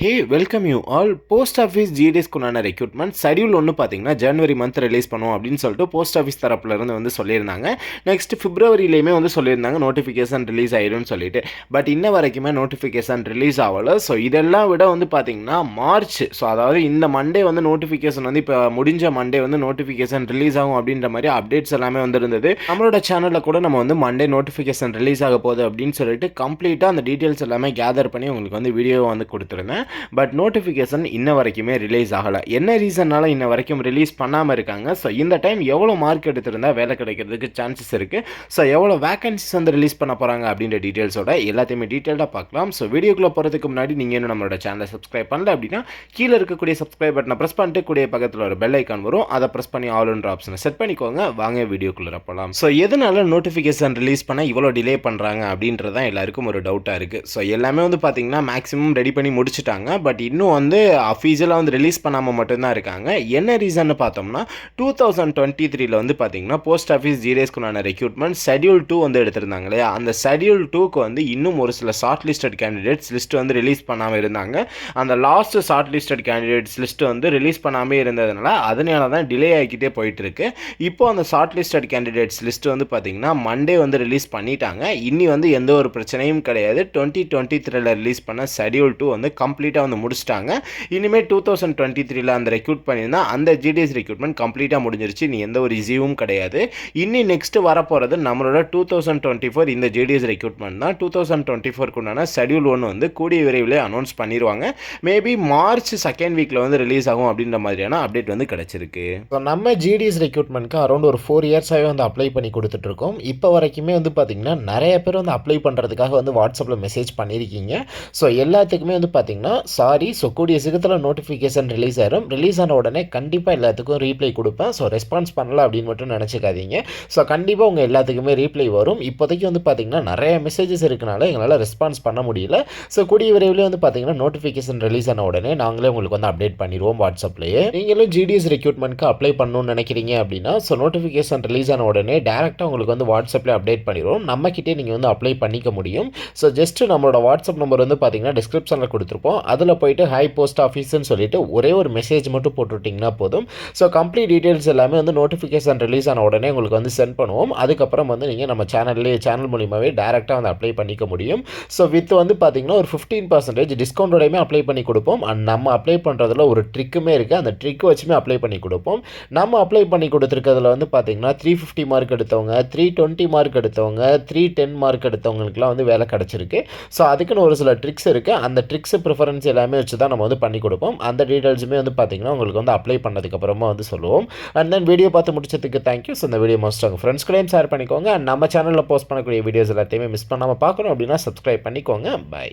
Hey welcome you all post office ஜிடிஎஸ்க்குண்டான recruitment schedule ஒன்று பார்த்தீங்கன்னா ஜனவரி month release பண்ணுவோம் அப்படின்னு சொல்லிட்டு போஸ்ட் ஆஃபீஸ் தரப்புலேருந்து வந்து சொல்லியிருந்தாங்க. நெக்ஸ்ட் பிப்ரவரியிலையுமே வந்து சொல்லியிருந்தாங்க நோட்டிஃபிகேஷன் ரிலீஸ் ஆயிடும்னு சொல்லிட்டு. பட் இன்ன வரைக்குமே நோட்டிஃபிகேஷன் ரிலீஸ் ஆகலை. ஸோ இதெல்லாம் விட வந்து பார்த்தீங்கன்னா மார்ச் ஸோ அதாவது இந்த மண்டே வந்து நோட்டிஃபிகேஷன் வந்து இப்போ முடிஞ்ச மண்டே வந்து நோட்டிஃபிகேஷன் ரிலீஸ் ஆகும் அப்படின்ற மாதிரி அப்டேட்ஸ் எல்லாமே வந்திருந்தது. நம்மளோட சேனலில் கூட நம்ம வந்து மண்டே நோட்டிஃபிகேஷன் ரிலீஸ் ஆக போகுது அப்படின்னு சொல்லிட்டு கம்ப்ளீட்டாக அந்த டீட்டெயில்ஸ் எல்லாமே கேதர் பண்ணி உங்களுக்கு வந்து வீடியோ வந்து கொடுத்துருந்தேன். பட் நோட்டிஃபிகேஷன் இன்ன வரைக்குமே ரிலீஸ் ஆகலை. என்ன ரீசன்னால இன்ன வரைக்கும் ரிலீஸ் பண்ணாமல் இருக்காங்க? ஸோ இந்த டைம் எவ்வளோ மார்க் எடுத்திருந்தால் வேலை கிடைக்கிறதுக்கு சான்சஸ் இருக்குது ஸோ எவ்வளோ வேகன்சிஸ் வந்து ரிலீஸ் பண்ண போகிறாங்க அப்படின்ற டீட்டெயில்ஸோட எல்லாத்தையுமே டீட்டெயிலாக பார்க்கலாம். ஸோ வீடியோக்குள்ளே போகிறதுக்கு முன்னாடி நீங்கள் இன்னும் நம்மளோட சேனலை சப்ஸ்கிரைப் பண்ணல அப்படின்னா கீழே இருக்கக்கூடிய சப்ஸ்கிரைப் பட்டனை ப்ரெஸ் பண்ணிட்டு கூடிய பக்கத்தில் ஒரு பெல் ஐக்கான் வரும். அதை ப்ரெஸ் பண்ணி ஆல்ன்ற ஆப்ஷனை செட் பண்ணிக்கோங்க. வாங்க வீடியோக்குள்ளே போகலாம் ஸோ எதனால நோட்டிஃபிகேஷன் ரிலீஸ் பண்ண இவ்வளோ டிலே பண்ணுறாங்க அப்படின்றதான் எல்லாருக்கும் ஒரு டவுட்டாக இருக்குது ஸோ எல்லாமே வந்து பார்த்தீங்கன்னா மேக்ஸிமம் ரெடி பண்ணி முடிச்சுட்டாங்க. பட் இன்னும் வந்து அஃபீஷியலாக வந்து ரிலீஸ் பண்ணாமல் மட்டும்தான் இருக்காங்க. என்ன ரீசன்னு பார்த்தோம்னா டூ தௌசண்ட் டுவெண்ட்டி த்ரீல வந்து பார்த்தீங்கன்னா போஸ்ட் ஆஃபீஸ் ஜிரேஸ்க்குண்டான ரெக்ரூட்மெண்ட் ஷெடியூல் டூ வந்து எடுத்திருந்தாங்க இல்லையா? அந்த ஷெடியூல் டூக்கு வந்து இன்னும் ஒரு சில ஷார்ட் லிஸ்டட் கேண்டிடேட்ஸ் லிஸ்ட் வந்து ரிலீஸ் பண்ணாமல் இருந்தாங்க. அந்த last short listed candidates list வந்து ரிலீஸ் பண்ணாமே இருந்ததுனால அதனால தான் டிலே ஆகிக்கிட்டே போயிட்டு இருக்கு இப்போ அந்த ஷார்ட் லிஸ்டட் கேண்டிடேட்ஸ் லிஸ்ட் வந்து பார்த்தீங்கன்னா மண்டே வந்து ரிலீஸ் பண்ணிட்டாங்க. இன்னி வந்து எந்த ஒரு பிரச்சனையும் கிடையாது. டுவெண்ட்டி டுவெண்ட்டி த்ரீல ரிலீஸ் பண்ண ஷெடியூல் டூ வந்து கம்ப்ளீட் கம்ப்ளீட்டாக வந்து முடிச்சிட்டாங்க. இனிமேல் டூ தௌசண்ட் டுவெண்ட்டி த்ரீல அந்த ரெக்ரூட் பண்ணியிருந்தா அந்த ஜிடிஎஸ் ரெக்ரூட்மெண்ட் கம்ப்ளீட்டாக முடிஞ்சிருச்சு. நீ எந்த ஒரு இசியும் கிடையாது. இன்னி நெக்ஸ்ட் வரப்போகிறது நம்மளோட டூ தௌசண்ட் டுவெண்ட்டி ஃபோர் இந்த ஜிடிஎஸ் ரெக்ரூட்மெண்ட் தான். டூ தௌசண்ட் டுவெண்ட்டி ஃபோர்க்குண்டான ஷெடியூல் ஒன்று வந்து கூடிய விரைவில் அனௌன்ஸ் பண்ணிடுவாங்க மேபி மார்ச் செகண்ட் வீக்கில் வந்து ரிலீஸ் ஆகும் அப்படின்ற மாதிரியான அப்டேட் வந்து கிடச்சிருக்கு. ஸோ நம்ம ஜிடிஎஸ் ரெக்ரூட்மெண்ட்க்கு அரௌண்ட் ஒரு ஃபோர் இயர்ஸாகவே வந்து அப்ளை பண்ணி கொடுத்துட்ருக்கோம். இப்போ வரைக்குமே வந்து பார்த்திங்கன்னா நிறைய பேர் வந்து அப்ளை பண்ணுறதுக்காக வந்து வாட்ஸ்அப்பில் மெசேஜ் பண்ணியிருக்கீங்க. ஸோ எல்லாத்துக்குமே வந்து பார்த்திங்கன்னா சாரி ஸோ கூடிய சீக்கிரத்தில் நோட்டிஃபிகேஷன் ரிலீஸ் ஆயிரும். ரிலீஸ் ஆன உடனே கண்டிப்பாக எல்லாத்துக்கும் ரீப்ளை கொடுப்பேன். ஸோ ரெஸ்பான்ஸ் பண்ணல அப்படின்னு மட்டும் நினச்சிக்காதீங்க. ஸோ கண்டிப்பாக உங்கள் எல்லாத்துக்குமே ரீப்ளை வரும். இப்போதைக்கு வந்து பார்த்திங்கன்னா நிறைய மெசேஜஸ் இருக்கனால எங்களால் ரெஸ்பான்ஸ் பண்ண முடியல. ஸோ கூடிய விரைவில் வந்து பார்த்திங்கன்னா நோட்டிஃபிகேஷன் ரிலீஸ் ஆன உடனே நாங்களே உங்களுக்கு வந்து அப்டேட் பண்ணிடுவோம் வாட்ஸ்அப்லேயே. நீங்களும் ஜிடிஎஸ் ரெக்யூட்மெண்ட்க்கு அப்ளை பண்ணணும்னு நினைக்கிறீங்க அப்படின்னா ஸோ நோட்டிஃபிகேஷன் ரிலீஸ் ஆன உடனே டேரெக்டாக உங்களுக்கு வந்து வாட்ஸ்அப்பில் அப்டேட் பண்ணிடுவோம். நம்மக்கிட்டே நீங்கள் வந்து அப்ளை பண்ணிக்க முடியும். ஸோ ஜஸ்ட் நம்மளோட வாட்ஸ்அப் நம்பர் வந்து பார்த்தீங்கன்னா டிஸ்கிரிப்ஷனில் கொடுத்துருப்போம். அதில் போயிட்டு ஹை போஸ்ட் ஆஃபீஸ்னு சொல்லிட்டு ஒரே ஒரு மெசேஜ் மட்டும் போட்டுவிட்டிங்கன்னா போதும். ஸோ கம்ப்ளீட் டீட்டெயில்ஸ் எல்லாமே வந்து நோட்டிஃபிகேஷன் ரிலீஸ் ஆன உடனே உங்களுக்கு வந்து சென்ட் பண்ணுவோம். அதுக்கப்புறம் வந்து நீங்கள் நம்ம சேனல்லே சேனல் மூலியமாகவே டேரெக்டாக வந்து அப்ளை பண்ணிக்க முடியும். ஸோ வித் வந்து பார்த்தீங்கன்னா ஒரு ஃபிஃப்டீன் பர்சன்டேஜ் டிஸ்கவுண்டோடையுமே அப்ளை பண்ணி கொடுப்போம். அண்ட் நம்ம அப்ளை பண்ணுறதுல ஒரு ட்ரிக்குமே இருக்குது அந்த ட்ரிக் வச்சுமே அப்ளை பண்ணி கொடுப்போம். நம்ம அப்ளை பண்ணி கொடுத்துருக்கிறதுல வந்து பார்த்தீங்கன்னா த்ரீ ஃபிஃப்டி மார்க் எடுத்தவங்க த்ரீ டுவெண்ட்டி மார்க் எடுத்தவங்க த்ரீ டென் மார்க் எடுத்தவங்களுக்குலாம் வந்து வேலை கிடச்சிருக்கு. ஸோ அதுக்குன்னு ஒரு சில ட்ரிக்ஸ் இருக்குது அந்த ட்ரிக்ஸை ப்ரிஃபர் ரெஃபரன்ஸ் எல்லாமே வச்சு தான் நம்ம வந்து பண்ணி கொடுப்போம். அந்த டீட்டெயில்ஸுமே வந்து பார்த்தீங்கன்னா உங்களுக்கு வந்து அப்ளை பண்ணதுக்கப்புறமா வந்து சொல்லுவோம். அண்ட் தென் வீடியோ பார்த்து முடிச்சதுக்கு தேங்க்யூ ஸோ இந்த வீடியோ மோஸ்ட் உங்கள் ஃப்ரெண்ட்ஸ்களையும் ஷேர் பண்ணிக்கோங்க. நம்ம சேனலில் போஸ்ட் பண்ணக்கூடிய வீடியோஸ் எல்லாத்தையுமே மிஸ் பண்ணாமல் பார்க்கணும் அப்படின்னா சப்ஸ்கிரைப் பண்ணிக்கோங்க. பை